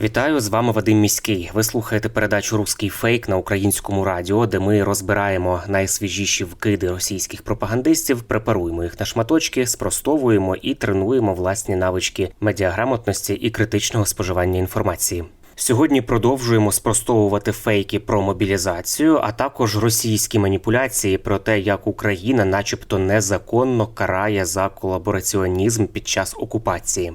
Вітаю з вами Вадим Міський. Ви слухаєте передачу Руський фейк на українському радіо, де ми розбираємо найсвіжіші вкиди російських пропагандистів, препаруємо їх на шматочки, спростовуємо і тренуємо власні навички медіаграмотності і критичного споживання інформації. Сьогодні продовжуємо спростовувати фейки про мобілізацію, а також російські маніпуляції про те, як Україна, начебто, незаконно карає за колабораціонізм під час окупації.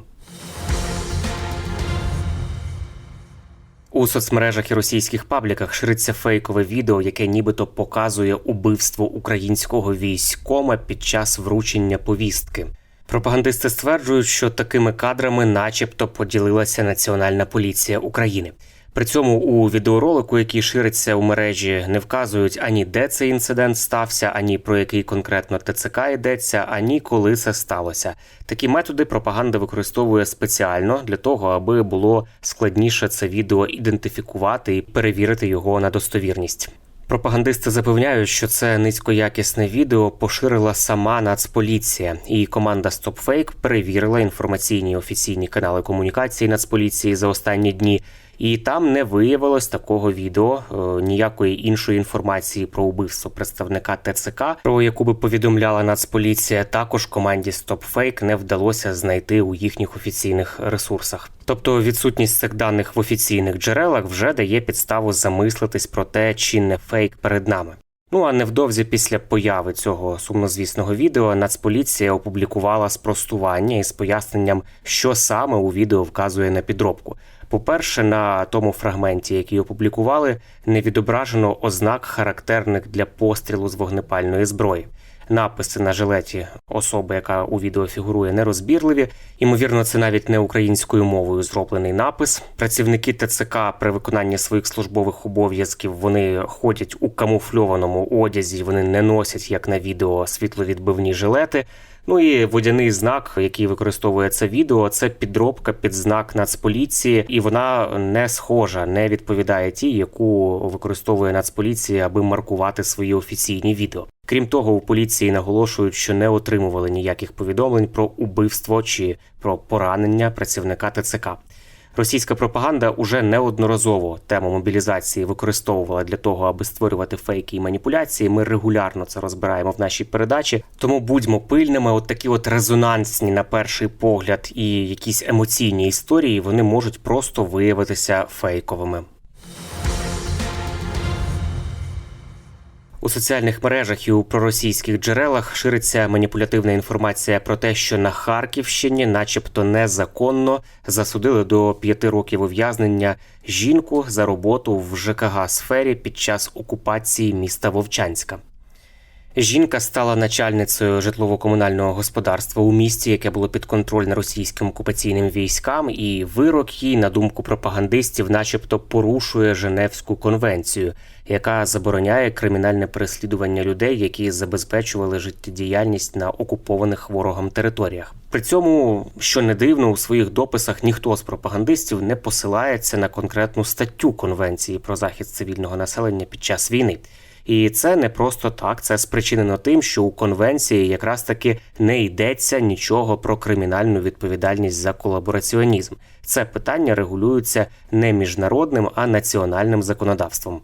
У соцмережах і російських пабліках шириться фейкове відео, яке нібито показує убивство українського військома під час вручення повістки. Пропагандисти стверджують, що такими кадрами, начебто, поділилася Національна поліція України. При цьому у відеоролику, який шириться у мережі, не вказують ані де цей інцидент стався, ані про який конкретно ТЦК йдеться, ані коли це сталося. Такі методи пропаганда використовує спеціально для того, аби було складніше це відео ідентифікувати і перевірити його на достовірність. Пропагандисти запевняють, що це низькоякісне відео поширила сама Нацполіція, і команда StopFake перевірила інформаційні офіційні канали комунікації Нацполіції за останні дні. І там не виявилось такого відео, е, ніякої іншої інформації про убивство представника ТЦК, про яку би повідомляла Нацполіція. Також команді StopFake не вдалося знайти у їхніх офіційних ресурсах. Тобто відсутність цих даних в офіційних джерелах вже дає підставу замислитись про те, чи не фейк перед нами. Ну а невдовзі після появи цього сумнозвісного відео Нацполіція опублікувала спростування із поясненням, що саме у відео вказує на підробку. По-перше, на тому фрагменті, який опублікували, не відображено ознак характерних для пострілу з вогнепальної зброї. Написи на жилеті особи, яка у відео фігурує, нерозбірливі. Ймовірно, це навіть не українською мовою зроблений напис. Працівники ТЦК при виконанні своїх службових обов'язків вони ходять у камуфльованому одязі. Вони не носять, як на відео, світловідбивні жилети. Ну і водяний знак, який використовує це відео, це підробка під знак Нацполіції, і вона не схожа, не відповідає тій, яку використовує Нацполіція, аби маркувати свої офіційні відео. Крім того, у поліції наголошують, що не отримували ніяких повідомлень про убивство чи про поранення працівника ТЦК. Російська пропаганда уже неодноразово тему мобілізації використовувала для того, аби створювати фейки і маніпуляції. Ми регулярно це розбираємо в нашій передачі. Тому будьмо пильними. От такі от резонансні на перший погляд і якісь емоційні історії вони можуть просто виявитися фейковими. У соціальних мережах і у проросійських джерелах шириться маніпулятивна інформація про те, що на Харківщині, начебто, незаконно засудили до п'яти років ув'язнення жінку за роботу в ЖКГ сфері під час окупації міста Вовчанська. Жінка стала начальницею житлово-комунального господарства у місті, яке було підконтрольне російським окупаційним військам, і вирок їй, на думку пропагандистів, начебто порушує Женевську конвенцію, яка забороняє кримінальне переслідування людей, які забезпечували життєдіяльність на окупованих ворогом територіях. При цьому, що не дивно, у своїх дописах ніхто з пропагандистів не посилається на конкретну статтю Конвенції про захист цивільного населення під час війни. І це не просто так, це спричинено тим, що у конвенції якраз таки не йдеться нічого про кримінальну відповідальність за колабораціонізм. Це питання регулюється не міжнародним, а національним законодавством.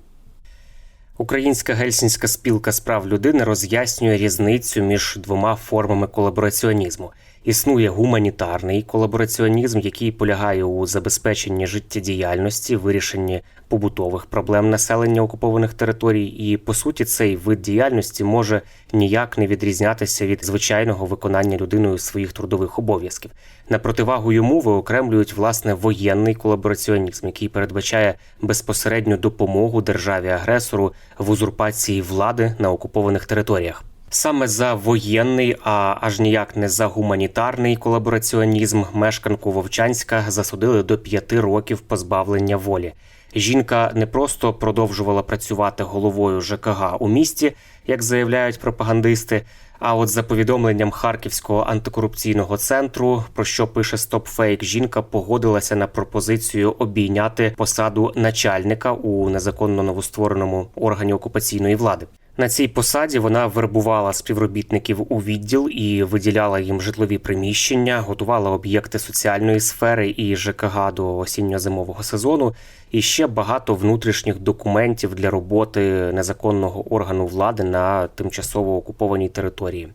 Українська гельсінська спілка з прав людини роз'яснює різницю між двома формами колабораціонізму. Існує гуманітарний колабораціонізм, який полягає у забезпеченні життєдіяльності, вирішенні побутових проблем населення окупованих територій, і по суті цей вид діяльності може ніяк не відрізнятися від звичайного виконання людиною своїх трудових обов'язків. На противагу йому виокремлюють власне воєнний колабораціонізм, який передбачає безпосередню допомогу державі агресору в узурпації влади на окупованих територіях. Саме за воєнний, а аж ніяк не за гуманітарний колабораціонізм мешканку Вовчанська засудили до п'яти років позбавлення волі. Жінка не просто продовжувала працювати головою ЖКГ у місті, як заявляють пропагандисти. А от за повідомленням Харківського антикорупційного центру, про що пише StopFake, жінка погодилася на пропозицію обійняти посаду начальника у незаконно новоствореному органі окупаційної влади. На цій посаді вона вербувала співробітників у відділ і виділяла їм житлові приміщення, готувала об'єкти соціальної сфери і ЖКГ до осінньо-зимового сезону, і ще багато внутрішніх документів для роботи незаконного органу влади на тимчасово окупованій території.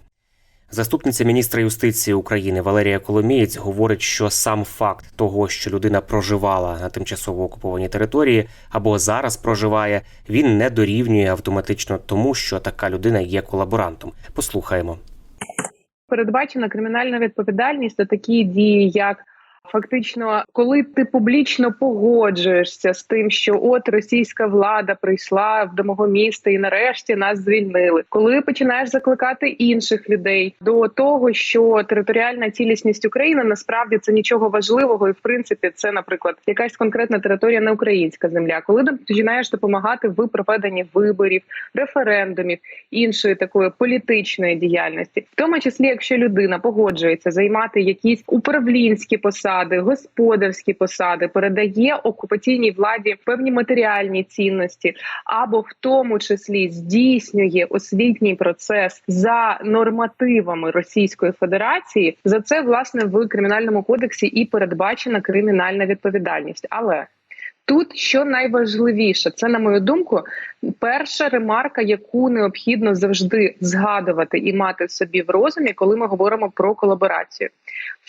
Заступниця міністра юстиції України Валерія Коломієць говорить, що сам факт того, що людина проживала на тимчасово окупованій території або зараз проживає, він не дорівнює автоматично тому, що така людина є колаборантом. Послухаємо. передбачена кримінальна відповідальність за такі дії, як фактично, коли ти публічно погоджуєшся з тим, що от російська влада прийшла до мого міста і нарешті нас звільнили, коли починаєш закликати інших людей до того, що територіальна цілісність України насправді це нічого важливого, і в принципі це, наприклад, якась конкретна територія, не українська земля, коли ти починаєш допомагати в проведенні виборів, референдумів, іншої такої політичної діяльності, в тому числі, якщо людина погоджується займати якісь управлінські посади, господарські посади, передає окупаційній владі певні матеріальні цінності, або в тому числі здійснює освітній процес за нормативами Російської Федерації, за це власне в кримінальному кодексі і передбачена кримінальна відповідальність, але Тут що найважливіше, це на мою думку, перша ремарка, яку необхідно завжди згадувати і мати собі в розумі, коли ми говоримо про колаборацію.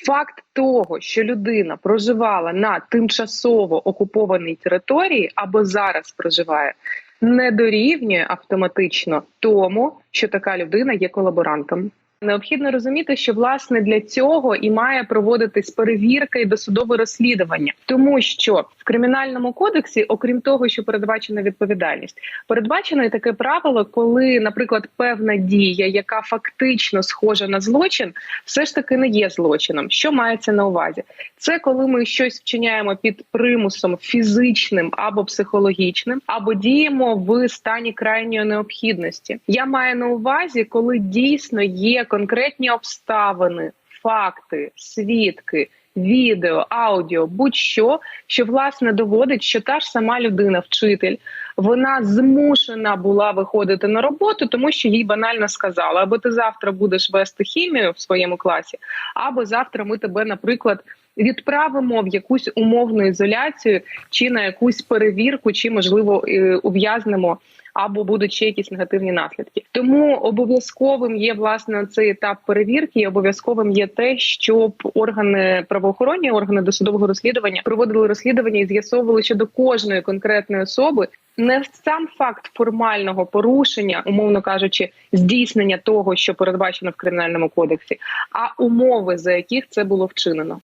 Факт того, що людина проживала на тимчасово окупованій території або зараз проживає, не дорівнює автоматично тому, що така людина є колаборантом. Необхідно розуміти, що власне для цього і має проводитись перевірка і досудове розслідування, тому що кримінальному кодексі, окрім того, що передбачена відповідальність, передбачено і таке правило, коли, наприклад, певна дія, яка фактично схожа на злочин, все ж таки не є злочином. Що мається на увазі? Це коли ми щось вчиняємо під примусом фізичним або психологічним, або діємо в стані крайньої необхідності. Я маю на увазі, коли дійсно є конкретні обставини, факти, свідки. Відео, аудіо, будь-що, що власне доводить, що та ж сама людина, вчитель, вона змушена була виходити на роботу, тому що їй банально сказали: або ти завтра будеш вести хімію в своєму класі, або завтра ми тебе, наприклад, відправимо в якусь умовну ізоляцію, чи на якусь перевірку, чи можливо е, ув'язнемо. Або будуть ще якісь негативні наслідки, тому обов'язковим є власне цей етап перевірки. і Обов'язковим є те, щоб органи правоохоронні, органи досудового розслідування проводили розслідування і з'ясовували щодо кожної конкретної особи не сам факт формального порушення, умовно кажучи, здійснення того, що передбачено в кримінальному кодексі, а умови за яких це було вчинено.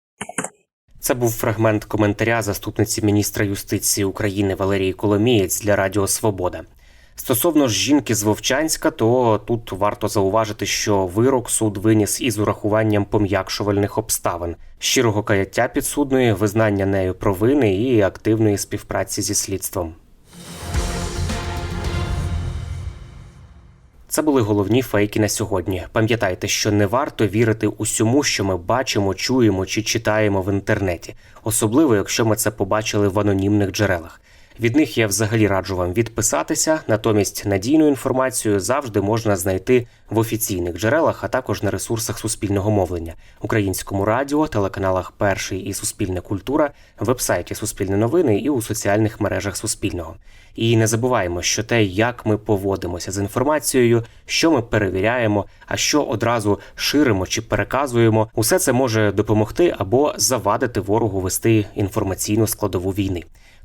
Це був фрагмент коментаря заступниці міністра юстиції України Валерії Коломієць для Радіо Свобода. Стосовно ж жінки з Вовчанська, то тут варто зауважити, що вирок суд виніс із урахуванням пом'якшувальних обставин, щирого каяття підсудної, визнання нею провини і активної співпраці зі слідством. Це були головні фейки на сьогодні. Пам'ятайте, що не варто вірити усьому, що ми бачимо, чуємо чи читаємо в інтернеті, особливо якщо ми це побачили в анонімних джерелах. Від них я взагалі раджу вам відписатися. Натомість надійну інформацію завжди можна знайти в офіційних джерелах, а також на ресурсах суспільного мовлення, українському радіо, телеканалах Перший і Суспільна культура, вебсайті Суспільне новини і у соціальних мережах Суспільного. І не забуваємо, що те, як ми поводимося з інформацією, що ми перевіряємо, а що одразу ширимо чи переказуємо, усе це може допомогти або завадити ворогу вести інформаційну складову війни.